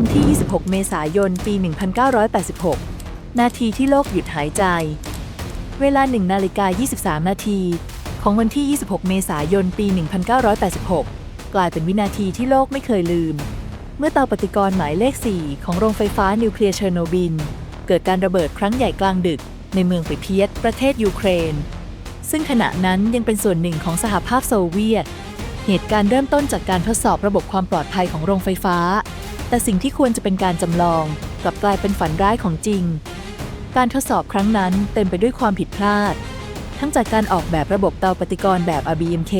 วันที่ 26 เมษายน ปี 1986 นาทีที่โลกหยุดหายใจ เวลา 1 นาฬิกา 23 นาที ของวันที่ 26 เมษายน ปี 1986 กลายเป็นวินาทีที่โลกไม่เคยลืม เมื่อเตาปฏิกรณ์หมายเลข 4 ของโรงไฟฟ้านิวเคลียร์เชอร์โนบิล เกิดการระเบิดครั้งใหญ่กลางดึก ในเมืองปิเพียตประเทศยูเครน ซึ่งขณะนั้นยังเป็นส่วนหนึ่งของสหภาพโซเวียต เหตุการณ์เริ่มต้นจากการทดสอบระบบความปลอดภัยของโรงไฟฟ้า แต่สิ่งที่ควรจะเป็นการจำลอง กลับกลายเป็นฝันร้ายของจริง การทดสอบครั้งนั้นเต็มไปด้วยความผิดพลาด ทั้งจากการออกแบบระบบเตาปฏิกรณ์แบบ RBMK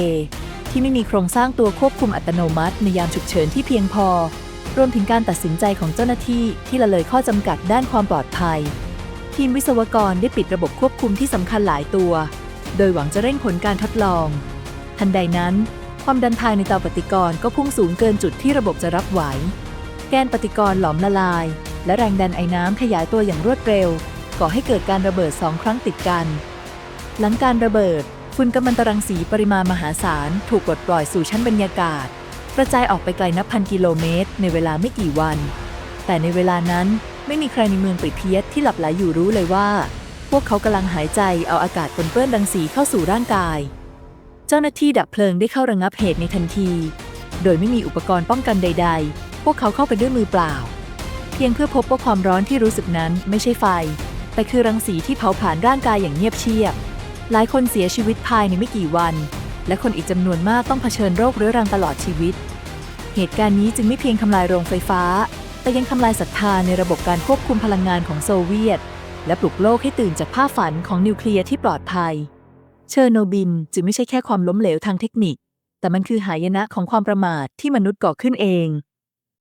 ที่ไม่มีโครงสร้างตัวควบคุมอัตโนมัติ ในยามฉุกเฉินที่เพียงพอ รวมถึงการตัดสินใจของเจ้าหน้าที่ที่ละเลยข้อจำกัดด้านความปลอดภัย ทีมวิศวกรได้ปิดระบบควบคุมที่สำคัญหลายตัว โดยหวังจะเร่งผลการทดลอง ทันใดนั้น ความดันภายในเตาปฏิกรณ์ก็พุ่งสูงเกินจุดที่ระบบจะรับไหว แกนปฏิกรณ์หลอมละลาย และแรงดันไอ้น้ำขยายตัวอย่างรวดเร็ว ก่อให้เกิดการระเบิดสองครั้งติดกัน หลังการระเบิด ฝุ่นกัมมันตรังสีปริมาณมหาศาล ถูกปลดปล่อยสู่ชั้นบรรยากาศ กระจายออกไปไกลนับพันกิโลเมตร ในเวลาไม่กี่วัน แต่ในเวลานั้นไม่มีใครในเมืองปริเพียตที่หลับไหลอยู่รู้เลยว่า พวกเขากำลังหายใจเอาอากาศปนเปื้อนรังสีเข้าสู่ร่างกาย เจ้าหน้าที่ดับเพลิงได้เข้าระงับเหตุในทันที โดยไม่มีอุปกรณ์ป้องกันใด ๆ พวกเขาเข้าไปด้วยมือเปล่า เพียงเพื่อพบว่าความร้อนที่รู้สึกนั้นไม่ใช่ไฟ แต่คือรังสีที่เผาผลาญร่างกายอย่างเงียบเชียบ หลายคนเสียชีวิตภายในไม่กี่วัน และคนอีกจำนวนมากต้องเผชิญโรคเรื้อรังตลอดชีวิต เหตุการณ์นี้จึงไม่เพียงทำลายโรงไฟฟ้า แต่ยังทำลายศรัทธาในระบบการควบคุมพลังงานของโซเวียต และปลุกโลกให้ตื่นจากภาพฝันของนิวเคลียร์ที่ปลอดภัย เชอร์โนบิลจึงไม่ใช่แค่ความล้มเหลวทางเทคนิค แต่มันคือหายนะของความประมาทที่มนุษย์ก่อขึ้นเอง